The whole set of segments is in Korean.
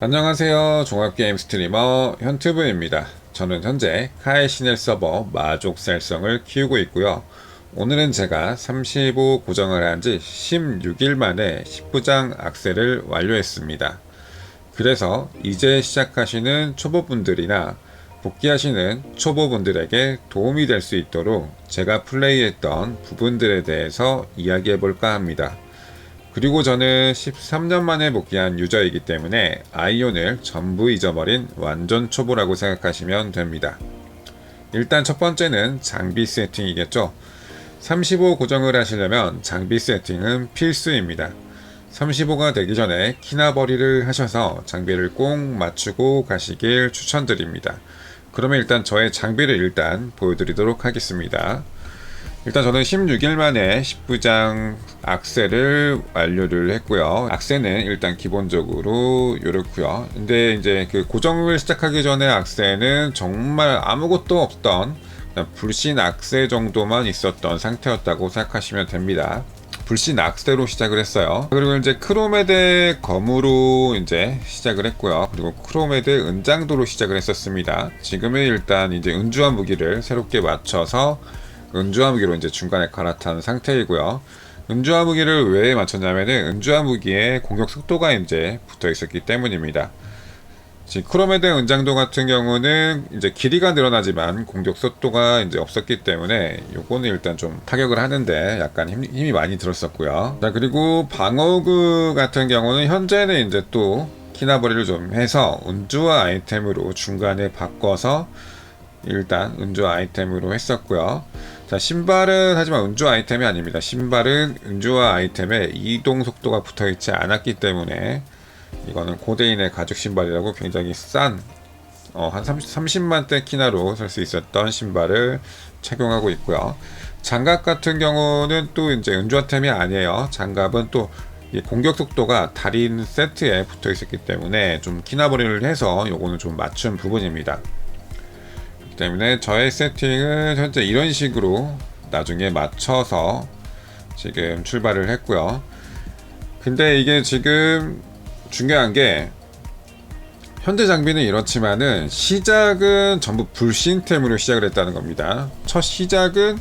안녕하세요. 종합게임 스트리머 현튜브입니다. 저는 현재 카이 시넬 서버 마족 살성을 키우고 있고요. 오늘은 제가 35 고정을 한 지 16일 만에 10부장 악셀을 완료했습니다. 그래서 이제 시작하시는 초보분들이나 복귀하시는 초보분들에게 도움이 될 수 있도록 제가 플레이했던 부분들에 대해서 이야기해 볼까 합니다. 그리고 저는 13년 만에 복귀한 유저이기 때문에 아이온을 전부 잊어버린 완전 초보라고 생각하시면 됩니다. 일단 첫 번째는 장비 세팅이겠죠. 35 고정을 하시려면 장비 세팅은 필수입니다. 35가 되기 전에 키나버리를 하셔서 장비를 꼭 맞추고 가시길 추천드립니다. 그러면 일단 저의 장비를 일단 보여드리도록 하겠습니다. 일단 저는 16일 만에 10부장 악셀을 완료를 했고요. 악셀은 일단 기본적으로 이렇고요. 근데 이제 그 고정을 시작하기 전에 악셀은 정말 아무것도 없던 불신 악셀 정도만 있었던 상태였다고 생각하시면 됩니다. 불신 악세로 시작을 했어요. 그리고 이제 크로메데 검으로 이제 시작을 했고요. 그리고 크로메데 은장도로 시작을 했었습니다. 지금은 일단 이제 은주한 무기를 새롭게 맞춰서 은주화 무기로 이제 중간에 갈아탄 상태이고요. 은주화 무기를 왜 맞췄냐면은 은주화 무기에 공격 속도가 이제 붙어 있었기 때문입니다. 지금 크로메드 은장도 같은 경우는 이제 길이가 늘어나지만 공격 속도가 이제 없었기 때문에 요거는 일단 좀 타격을 하는데 약간 힘, 이 많이 들었었고요. 자 그리고 방어구 같은 경우는 현재는 이제 또 키나버리를 좀 해서 은주화 아이템으로 중간에 바꿔서 일단 은주 아이템으로 했었고요. 자 신발은 하지만 은주 아이템이 아닙니다. 신발은 은주와 아이템에 이동 속도가 붙어 있지 않았기 때문에 이거는 고대인의 가죽 신발이라고 굉장히 싼 어, 한 30, 30 만대 키나로 살 수 있었던 신발을 착용하고 있고요. 장갑 같은 경우는 또 이제 은주아템이 아니에요. 장갑은 또 공격 속도가 달인 세트에 붙어 있었기 때문에 좀 키나버리를 해서 요거는 좀 맞춘 부분입니다. 때문에 저의 세팅은 현재 이런 식으로 나중에 맞춰서 지금 출발을 했고요. 근데 이게 지금 중요한 게 현재 장비는 이렇지만은 시작은 전부 불신템으로 시작을 했다는 겁니다. 첫 시작은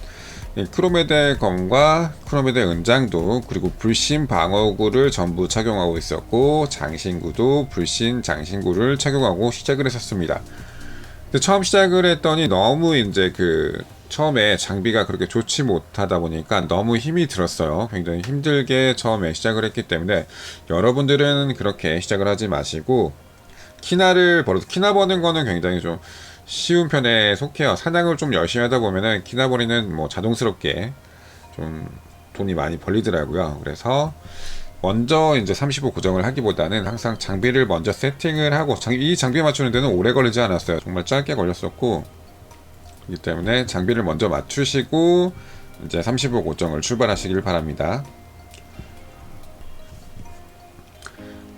크로메데 검과 크로메데 은장도 그리고 불신 방어구를 전부 착용하고 있었고 장신구도 불신 장신구를 착용하고 시작을 했었습니다. 근데 처음 시작을 했더니 너무 이제 그 처음에 장비가 그렇게 좋지 못하다 보니까 너무 힘이 들었어요. 굉장히 힘들게 처음에 시작을 했기 때문에 여러분들은 그렇게 시작을 하지 마시고 키나를 벌어서 키나 버는 거는 굉장히 좀 쉬운 편에 속해요. 사냥을 좀 열심히 하다 보면은 키나 버리는 뭐 자동스럽게 좀 돈이 많이 벌리더라고요. 그래서 먼저 이제 35 고정을 하기보다는 항상 장비를 먼저 세팅을 하고 이 장비 맞추는 데는 오래 걸리지 않았어요. 정말 짧게 걸렸었고 그렇기 때문에 장비를 먼저 맞추시고 이제 35 고정을 출발하시길 바랍니다.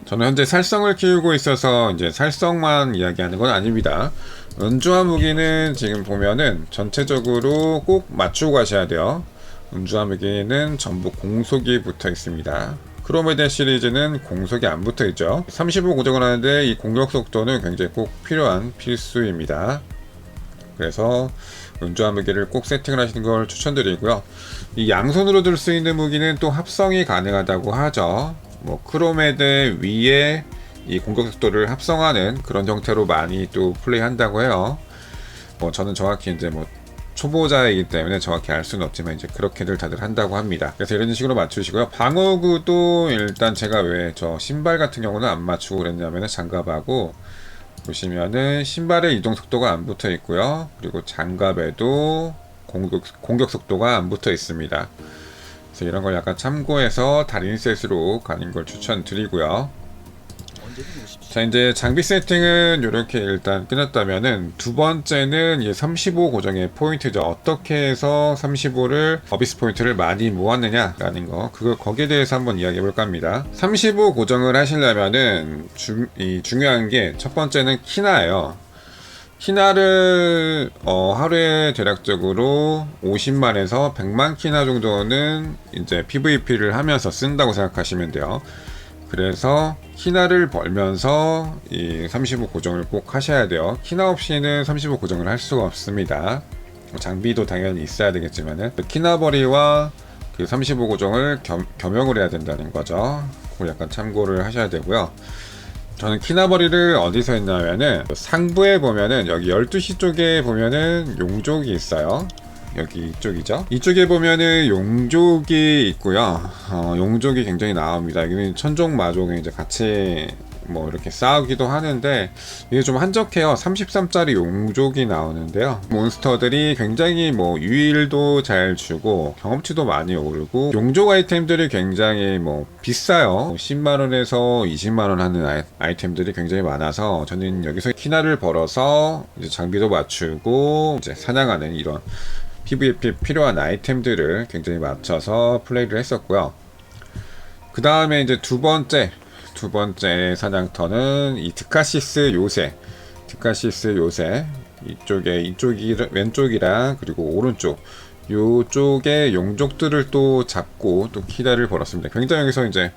저는 현재 살성을 키우고 있어서 이제 살성만 이야기하는 건 아닙니다. 은주화 무기는 지금 보면은 전체적으로 꼭 맞추고 가셔야 돼요. 은주화 무기는 전부 공속이 붙어 있습니다. 크로메데 시리즈는 공속이 안 붙어 있죠. 35 고정을 하는데 이 공격 속도는 굉장히 꼭 필요한 필수입니다. 그래서 은주한 무기를 꼭 세팅을 하시는 걸 추천드리고요. 이 양손으로 들 수 있는 무기는 또 합성이 가능하다고 하죠. 뭐 크로메데 위에 이 공격 속도를 합성하는 그런 형태로 많이 또 플레이한다고 해요. 뭐 저는 정확히 이제 뭐 초보자이기 때문에 정확히 알 수는 없지만 이제 그렇게들 다들 한다고 합니다. 그래서 이런 식으로 맞추시고요. 방어구도 일단 제가 왜 저 신발 같은 경우는 안 맞추고 그랬냐면 장갑하고 보시면은 신발의 이동 속도가 안 붙어 있고요. 그리고 장갑에도 공격, 공격 속도가 안 붙어 있습니다. 그래서 이런 걸 약간 참고해서 달인 셋으로 가는 걸 추천드리고요. 자 이제 장비 세팅은 이렇게 일단 끝났다면은 두 번째는 이35 고정의 포인트죠. 어떻게 해서 35를 어비스 포인트를 많이 모았느냐라는 거. 그거 거기에 대해서 한번 이야기해 볼까 합니다. 35 고정을 하시려면은 주, 이 중요한 게 첫 번째는 키나예요. 키나를 어, 하루에 대략적으로 50만에서 100만 키나 정도는 이제 PVP를 하면서 쓴다고 생각하시면 돼요. 그래서 키나를 벌면서 이 35 고정을 꼭 하셔야 돼요. 키나 없이는 35 고정을 할 수가 없습니다. 뭐 장비도 당연히 있어야 되겠지만은 그 키나버리와 그 35 고정을 겸, 겸용을 해야 된다는 거죠. 그걸 약간 참고를 하셔야 되고요. 저는 키나버리를 어디서 했냐면은 상부에 보면은 여기 12시 쪽에 보면은 용족이 있어요. 여기 이쪽이죠. 이쪽에 보면은 용족이 있고요. 어, 용족이 굉장히 나옵니다. 여기는 천족 마족이 이제 같이 뭐 이렇게 싸우기도 하는데 이게 좀 한적해요. 33짜리 용족이 나오는데요. 몬스터들이 굉장히 뭐 유일도 잘 주고 경험치도 많이 오르고 용족 아이템들이 굉장히 뭐 비싸요. 10만 원에서 20만 원 하는 아이, 아이템들이 굉장히 많아서 저는 여기서 키나를 벌어서 이제 장비도 맞추고 이제 사냥하는 이런 PVP 필요한 아이템들을 굉장히 맞춰서 플레이를 했었고요. 그 다음에 이제 두 번째 두 번째 사냥터는 이 드카시스 요새 드카시스 요새 이쪽에 이쪽이 왼쪽이랑 그리고 오른쪽 요쪽에 용족들을 또 잡고 또 키다를 벌었습니다. 굉장히 여기서 이제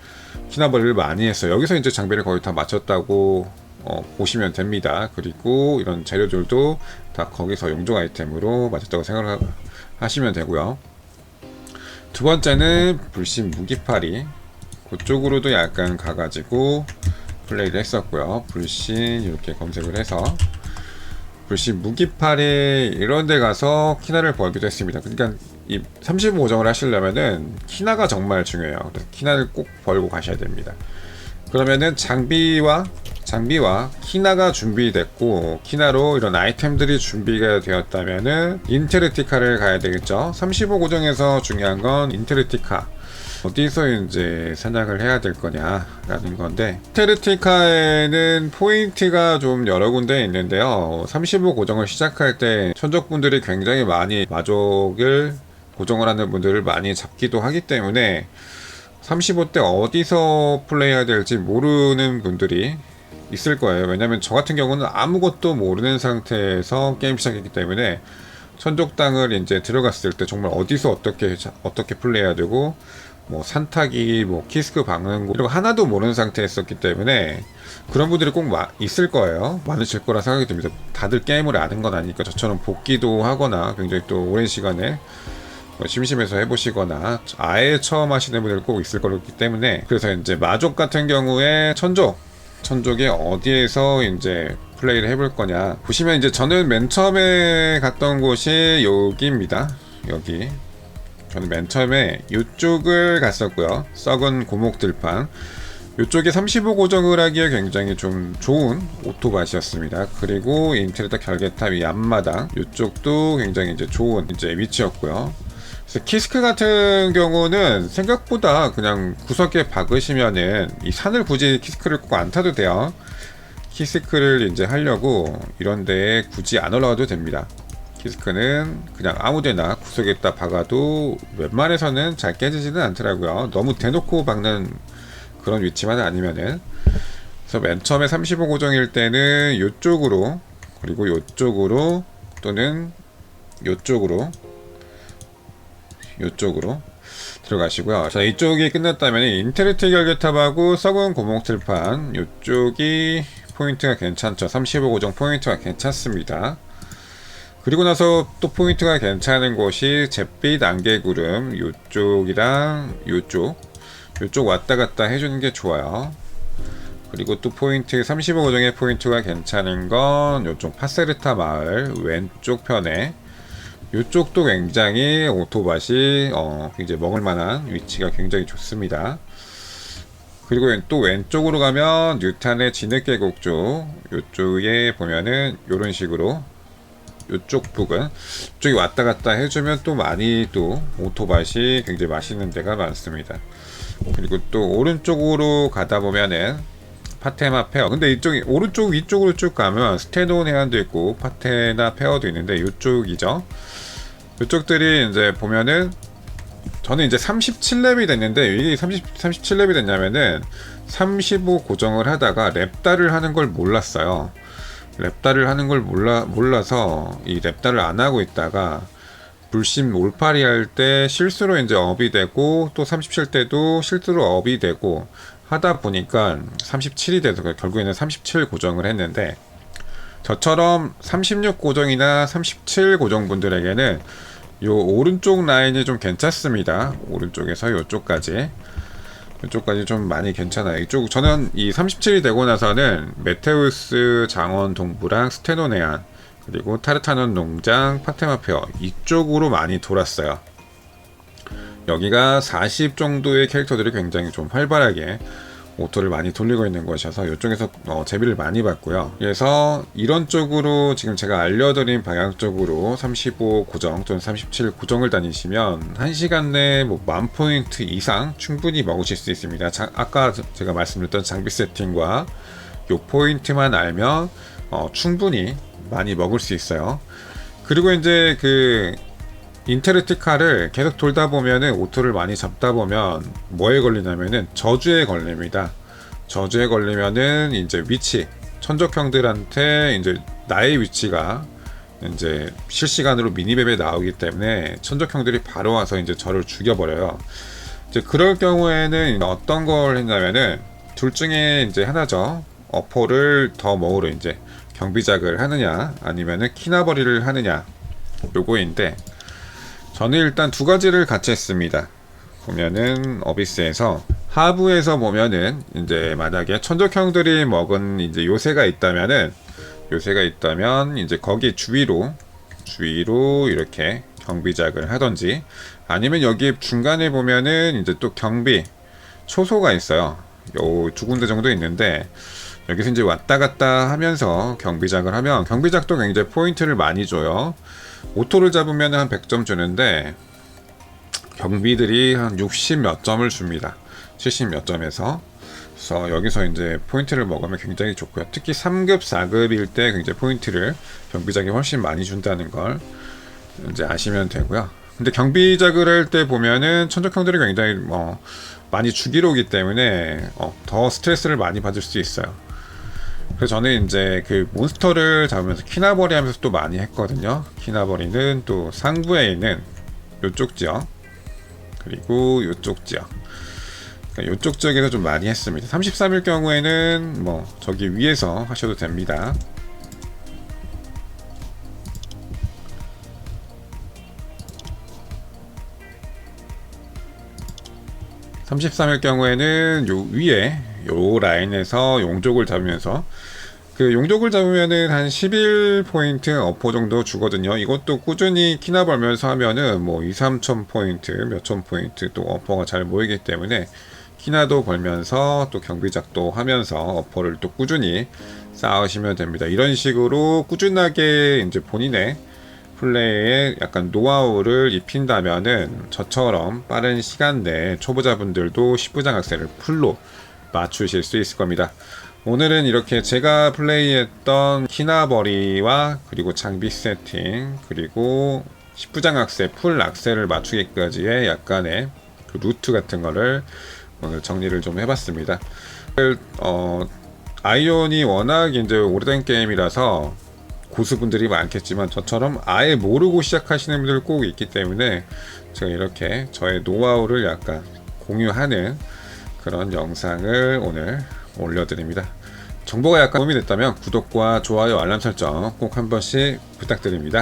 키나버리를 많이 했어요. 여기서 이제 장비를 거의 다 맞췄다고 어, 보시면 됩니다. 그리고 이런 재료들도 다 거기서 용족 아이템으로 맞췄다고 생각하시면 되고요. 두 번째는 불신 무기팔이 그쪽으로도 약간 가가지고 플레이를 했었고요. 불신 이렇게 검색을 해서 불신 무기팔이 이런 데 가서 키나를 벌기도 했습니다. 그러니까 이 35정을 하시려면은 키나가 정말 중요해요. 그래서 키나를 꼭 벌고 가셔야 됩니다. 그러면은 장비와 장비와 키나가 준비됐고 키나로 이런 아이템들이 준비가 되었다면은 인테르티카를 가야 되겠죠. 35 고정에서 중요한 건 인테르티카. 어디서 이제 사냥을 해야 될 거냐라는 건데 테르티카에는 포인트가 좀 여러 군데 있는데요 35 고정을 시작할 때 천적분들이 굉장히 많이 마족을 고정을 하는 분들을 많이 잡기도 하기 때문에 35대 어디서 플레이해야 될지 모르는 분들이 있을 거예요 왜냐면 저 같은 경우는 아무것도 모르는 상태에서 게임 시작했기 때문에 천족당을 이제 들어갔을 때 정말 어디서 어떻게 어떻게 플레이해야 되고 뭐 산타기, 뭐 키스크 박는 거 이런 거 하나도 모르는 상태였었기 때문에 그런 분들이 꼭 마, 있을 거예요. 많으실 거라 생각이 듭니다. 다들 게임을 아는 건 아니니까 저처럼 복귀도 하거나 굉장히 또 오랜 시간에 뭐 심심해서 해보시거나 아예 처음 하시는 분들 꼭 있을 거기 때문에 그래서 이제 마족 같은 경우에 천족 천족에 어디에서 이제 플레이를 해볼 거냐 보시면 이제 저는 맨 처음에 갔던 곳이 여기입니다 여기 저는 맨 처음에 이쪽을 갔었고요. 썩은 고목 들판. 이쪽에 35 고정을 하기에 굉장히 좀 좋은 오토밭이었습니다. 그리고 인테리어 결계탑 이 앞마당 이쪽도 굉장히 이제 좋은 이제 위치였고요. 그래서 키스크 같은 경우는 생각보다 그냥 구석에 박으시면은 이 산을 굳이 키스크를 꼭 안 타도 돼요. 키스크를 이제 하려고 이런 데에 굳이 안 올라가도 됩니다. 키스크는 그냥 아무데나 구석에다 박아도 웬만해서는 잘 깨지지는 않더라고요. 너무 대놓고 박는 그런 위치만 아니면은 그래서 맨 처음에 35 고정일 때는 이쪽으로 그리고 이쪽으로 또는 이쪽으로 이쪽으로 들어가시고요. 자 이쪽이 끝났다면 인테리트 결계탑하고 썩은 고목틀판 이쪽이 포인트가 괜찮죠. 35 고정 포인트가 괜찮습니다. 그리고 나서 또 포인트가 괜찮은 곳이 잿빛 안개구름 요쪽이랑 요쪽 요쪽 왔다 갔다 해주는 게 좋아요 그리고 또 포인트 35 고정의 포인트가 괜찮은 건 요쪽 파세르타 마을 왼쪽 편에 요쪽도 굉장히 오토밭이 어, 굉장히 먹을만한 위치가 굉장히 좋습니다 그리고 또 왼쪽으로 가면 뉴탄의 진흙계곡 쪽 요쪽에 보면은 요런 식으로 이쪽 부근 쪽이 왔다 갔다 해주면 또 많이 또 오토밭이 굉장히 맛있는 데가 많습니다. 그리고 또 오른쪽으로 가다 보면은 파테마 페어. 근데 이쪽이 오른쪽 위쪽으로 쭉 가면 스테돈 해안도 있고 파테나 페어도 있는데 이쪽이죠. 이쪽들이 이제 보면은 저는 이제 37렙이 됐는데 이게 30, 37렙이 됐냐면은 35 고정을 하다가 랩다를 하는 걸 몰랐어요. 랩다를 하는 걸 몰라 몰라서 이 랩다를 안 하고 있다가 불심 올파리 할때 실수로 이제 업이 되고 또 37때도 실수로 업이 되고 하다 보니까 37이 돼서 결국에는 37 고정을 했는데 저처럼 36 고정이나 37 고정 분들에게는 요 오른쪽 라인이 좀 괜찮습니다. 오른쪽에서 요쪽까지. 이쪽까지 좀 많이 괜찮아요. 이쪽 저는 이 37이 되고 나서는 메테우스 장원 동부랑 스테노네안 그리고 타르타논 농장 파테마페어 이쪽으로 많이 돌았어요. 여기가 40 정도의 캐릭터들이 굉장히 좀 활발하게 오토를 많이 돌리고 있는 것이어서 이쪽에서 어, 재비를 많이 받고요. 그래서 이런 쪽으로 지금 제가 알려드린 방향 쪽으로 35 고정 또는 37 고정을 다니시면 1시간 내에 뭐 만 포인트 이상 충분히 먹으실 수 있습니다. 자, 아까 제가 말씀드렸던 장비 세팅과 요 포인트만 알면 어, 충분히 많이 먹을 수 있어요. 그리고 이제 그 인테르티카를 계속 돌다 보면은 오토를 많이 잡다 보면 뭐에 걸리냐면은 저주에 걸립니다. 저주에 걸리면은 이제 위치 천적형들한테 이제 나의 위치가 이제 실시간으로 미니맵에 나오기 때문에 천적형들이 바로 와서 이제 저를 죽여버려요. 이제 그럴 경우에는 어떤 걸 했냐면은 둘 중에 이제 하나죠. 어포를 더 먹으러 이제 경비작을 하느냐 아니면은 키나버리를 하느냐 요거인데 저는 일단 두 가지를 같이 했습니다. 보면은 어비스에서 하부에서 보면은 이제 만약에 천적형들이 먹은 이제 요새가 있다면은 요새가 있다면 이제 거기 주위로 주위로 이렇게 경비작을 하던지 아니면 여기 중간에 보면은 이제 또 경비 초소가 있어요. 요 두 군데 정도 있는데 여기서 이제 왔다 갔다 하면서 경비작을 하면 경비작도 굉장히 포인트를 많이 줘요. 오토를 잡으면 한 100점 주는데 경비들이 한 60 몇 점을 줍니다. 70 몇 점에서 그래서 여기서 이제 포인트를 먹으면 굉장히 좋고요. 특히 3급, 4급일 때 굉장히 포인트를 경비작이 훨씬 많이 준다는 걸 이제 아시면 되고요. 근데 경비작을 할 때 보면은 천적형들이 굉장히 뭐 많이 죽이러 오기 때문에 어, 더 스트레스를 많이 받을 수 있어요. 그래서 저는 이제 그 몬스터를 잡으면서 키나버리 하면서 또 많이 했거든요. 키나버리는 또 상부에 있는 요쪽 지역 그리고 요쪽 지역 그러니까 요쪽 지역에서 좀 많이 했습니다. 33일 경우에는 뭐 저기 위에서 하셔도 됩니다. (33일) 경우에는 요 위에 요 라인에서 용족을 잡으면서 그 용족을 잡으면은 한 11포인트 어포 정도 주거든요. 이것도 꾸준히 키나 벌면서 하면은 뭐 2, 3천 포인트, 몇천 포인트 또 어퍼가 잘 모이기 때문에 키나도 벌면서 또 경비작도 하면서 어퍼를 또 꾸준히 쌓으시면 됩니다. 이런 식으로 꾸준하게 이제 본인의 플레이에 약간 노하우를 입힌다면은 저처럼 빠른 시간 내에 초보자분들도 10부장 악셀을 풀로 맞추실 수 있을 겁니다. 오늘은 이렇게 제가 플레이했던 키나버리와 그리고 장비 세팅 그리고 10부장 악셀, 풀 악셀을 맞추기까지의 약간의 그 루트 같은 거를 오늘 정리를 좀 해봤습니다. 어, 아이온이 워낙 이제 오래된 게임이라서 고수분들이 많겠지만 저처럼 아예 모르고 시작하시는 분들 꼭 있기 때문에 제가 이렇게 저의 노하우를 약간 공유하는 그런 영상을 오늘 올려드립니다. 정보가 약간 도움이 됐다면 구독과 좋아요, 알람 설정 꼭 한 번씩 부탁드립니다.